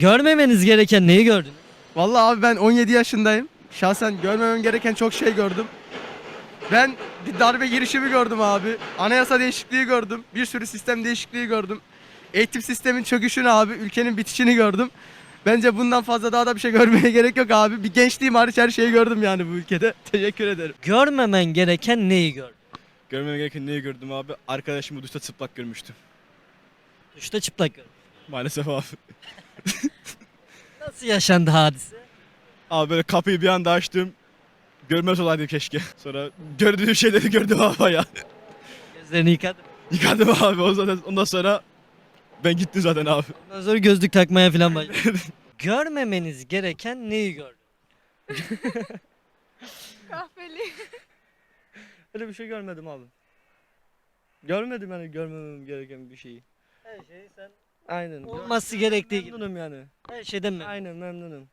Görmemeniz gereken neyi gördünüz? Vallahi abi ben 17 yaşındayım. Şahsen görmemem gereken çok şey gördüm. Ben bir darbe girişimi gördüm abi. Anayasa değişikliği gördüm. Bir sürü sistem değişikliği gördüm. Eğitim sistemin çöküşünü abi, ülkenin bitişini gördüm. Bence bundan fazla daha da bir şey görmeye gerek yok abi. Bir gençliğim hariç her şeyi gördüm yani bu ülkede. Teşekkür ederim. Görmemen gereken neyi gördün? Görmem gereken neyi gördüm abi? Arkadaşımı duşta çıplak görmüştüm. Duşta çıplak gördün. Maalesef abi. Nasıl yaşandı hadise? Abi böyle kapıyı bir anda açtım. Görmez olaydım keşke. Sonra gördüğüm şeyleri gördüm abi ya. Gözlerini yıkadın. Yıkadım abi o zaten ondan sonra ben gittim zaten abi. Ondan sonra gözlük takmaya falan başladın. Görmemeniz gereken neyi gördün? Kahveli. Öyle bir şey görmedim abi. Görmedim yani görmemem gereken bir şeyi. Her şeyi sen Aynen. olması gerektiği gibi. Memnunum yani. Her şeyden memnun. Aynen memnunum.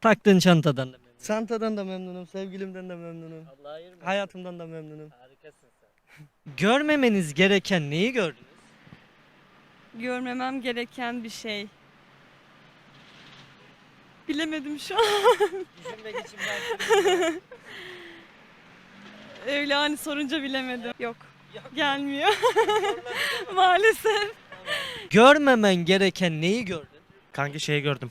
Taktığın çantadan da memnun. Santadan da memnunum, sevgilimden de memnunum. Allah ayırmasın. Hayatımdan da memnunum. Harikasın sen. Görmemeniz gereken neyi gördünüz? Görmemem gereken bir şey. Bilemedim şu an. Düşünmek için ben Öyle hani sorunca bilemedim. Yok. Gelmiyor. Maalesef. Görmemen gereken neyi gördün? Kanki şey gördüm.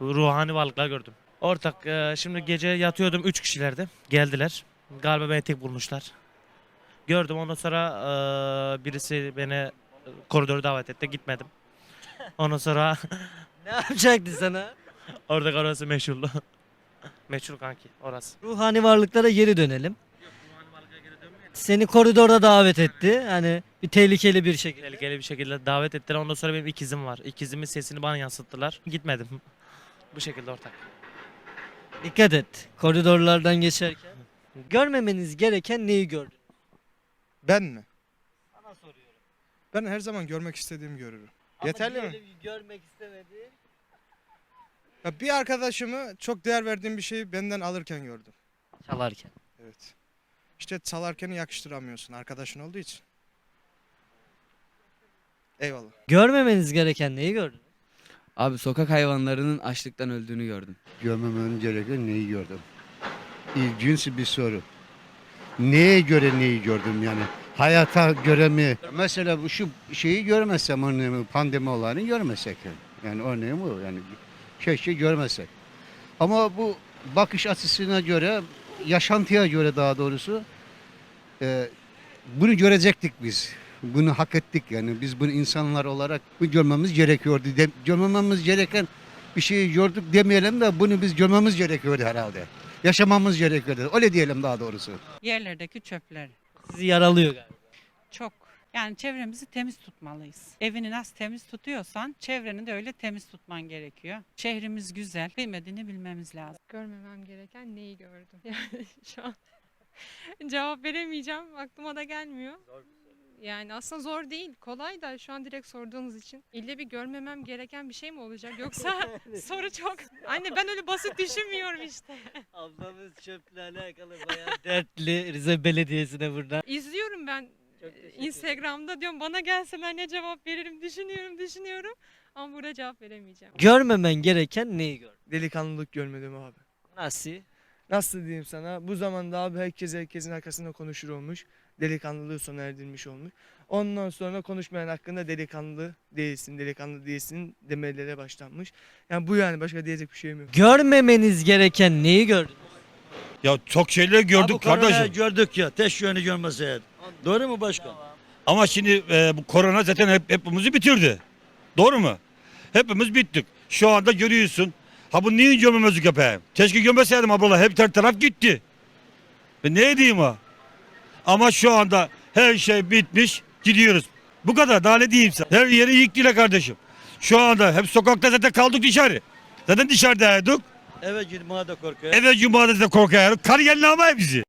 Ruhani varlıklar gördüm. Ortak e, şimdi gece yatıyordum 3 kişilerdi. Geldiler. Galiba beni tek bulmuşlar. Gördüm ondan sonra e, birisi beni e, koridora davet etti. Gitmedim. Ondan sonra Ne yapacaktı sana? orada orası meşhurlu. Meşhur kanki orası. Ruhani varlıklara geri dönelim. Seni koridorda davet etti. Hani bir tehlikeli bir şekilde. Tehlikeli bir şekilde davet ettiler. Ondan sonra benim ikizim var. İkizimin sesini bana yansıttılar. Gitmedim. Bu şekilde ortak. Dikkat et. Koridorlardan geçerken. Görmemeniz gereken neyi gördün? Ben mi? Sana soruyorum. Ben her zaman görmek istediğimi görürüm. Yeterli mi? Görmek istemediğin. Ya bir arkadaşımı çok değer verdiğim bir şeyi benden alırken gördüm. Çalarken. Evet. İşte çalarken yakıştıramıyorsun arkadaşın olduğu için. Eyvallah. Görmemeniz gereken neyi gördün? Abi sokak hayvanlarının açlıktan öldüğünü gördüm. Görmemem gereken neyi gördüm? İlginç bir soru. Neye göre neyi gördüm yani? Hayata göre mi? Mesela bu şu şeyi görmezsem örneğin pandemi olayını görmesek yani. Yani örneğin bu yani keşke görmesek. Ama bu bakış açısına göre, yaşantıya göre daha doğrusu e, bunu görecektik biz. Bunu hak ettik yani. Biz bunu insanlar olarak bu görmemiz gerekiyordu. De, görmememiz gereken bir şeyi gördük demeyelim de bunu biz görmemiz gerekiyordu herhalde. Yaşamamız gerekiyordu. Öyle diyelim daha doğrusu. Yerlerdeki çöpler Sizi yaralıyor galiba. çok. Yani çevremizi temiz tutmalıyız. Evini nasıl temiz tutuyorsan çevreni de öyle temiz tutman gerekiyor. Şehrimiz güzel, kıymetini bilmemiz lazım. Görmemem gereken neyi gördüm? Yani şu an cevap veremeyeceğim. Aklıma da gelmiyor. Yani aslında zor değil. Kolay da şu an direkt sorduğunuz için. İlle bir görmemem gereken bir şey mi olacak? Yoksa soru çok... Anne ben öyle basit düşünmüyorum işte. Ablamız çöple alakalı bayağı dertli Rize Belediyesi'ne buradan. İzliyorum ben Instagram'da diyorum bana gelseler ne cevap veririm düşünüyorum düşünüyorum. Ama burada cevap veremeyeceğim. Görmemen gereken neyi gördün? Delikanlılık görmedim abi. Nasıl? Nasıl diyeyim sana? Bu zamanda abi herkes herkesin arkasında konuşur olmuş. Delikanlılığı sona erdirmiş olmuş. Ondan sonra konuşmayan hakkında delikanlı değilsin, delikanlı değilsin demelere başlanmış. Yani bu yani başka diyecek bir şeyim yok. Görmemeniz gereken neyi gördün? Ya çok şeyler gördük kardeşim. gördük ya. Teşhirini görmeseydi. Doğru mu başkan? Ama şimdi e, bu korona zaten hep, hepimizi bitirdi. Doğru mu? Hepimiz bittik. Şu anda görüyorsun. Ha bu niye gömemezlik yapayım? Keşke gömeseydim abla. Hep her taraf gitti. Ben ne diyeyim ha? Ama şu anda her şey bitmiş. Gidiyoruz. Bu kadar. Daha ne diyeyim sana? Her yeri yıktılar kardeşim. Şu anda hep sokakta zaten kaldık dışarı. Zaten dışarıdaydık. Evet cuma da korkuyor. Eve cumada da korkuyoruz. Kar gelin ama bizi.